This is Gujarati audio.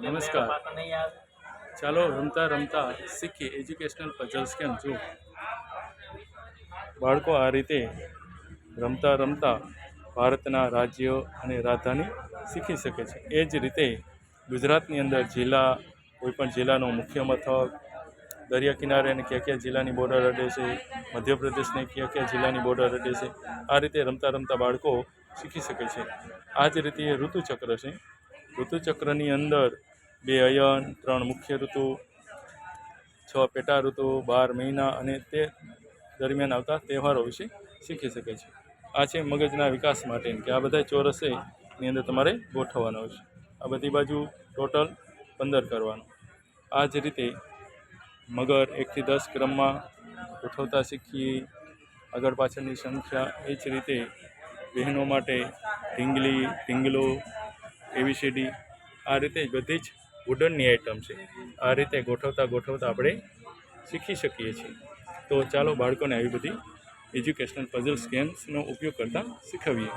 નમસ્કાર. ચાલો રમતા રમતા શીખી એજ્યુકેશનલ પઝલ્સ કેમ? જો બાળકો આ રીતે રમતા રમતા ભારતના રાજ્યો અને રાજધાની શીખી શકે છે. એ જ રીતે ગુજરાતની અંદર જિલ્લા, કોઈપણ જિલ્લાનું મુખ્ય મથક, દરિયા કિનારે અને કયા કયા જિલ્લાની બોર્ડર અડે છે, મધ્યપ્રદેશને કયા કયા જિલ્લાની બોર્ડર અડે છે, આ રીતે રમતા રમતા બાળકો શીખી શકે છે. આ જ રીતે ઋતુચક્ર છે. ઋતુચક્રની અંદર બે અયન, ત્રણ મુખ્ય ઋતુ, છ પેટા ઋતુ, બાર મહિના અને તે દરમિયાન આવતા તહેવારો વિશે શીખી શકે છે. આ છે મગજના વિકાસ માટે કે આ બધા ચોરસે એની અંદર તમારે ગોઠવવાનો છે. આ બધી બાજુ ટોટલ પંદર કરવાનું. આ જ રીતે મગર એકથી દસ ક્રમમાં ગોઠવતા શીખીએ. આગળ પાછળની સંખ્યા એ જ રીતે બહેનો માટે ઢીંગલી, ઢીંગલો એબીસીડી આ રીતે બધી જ વુડનની આઇટમ છે. આ રીતે ગોઠવતા ગોઠવતા આપણે શીખી શકીએ છીએ. તો ચાલો બાળકોને આવી બધી એજ્યુકેશનલ પઝલ્સ ગેમ્સનો ઉપયોગ કરતાં શીખવીએ.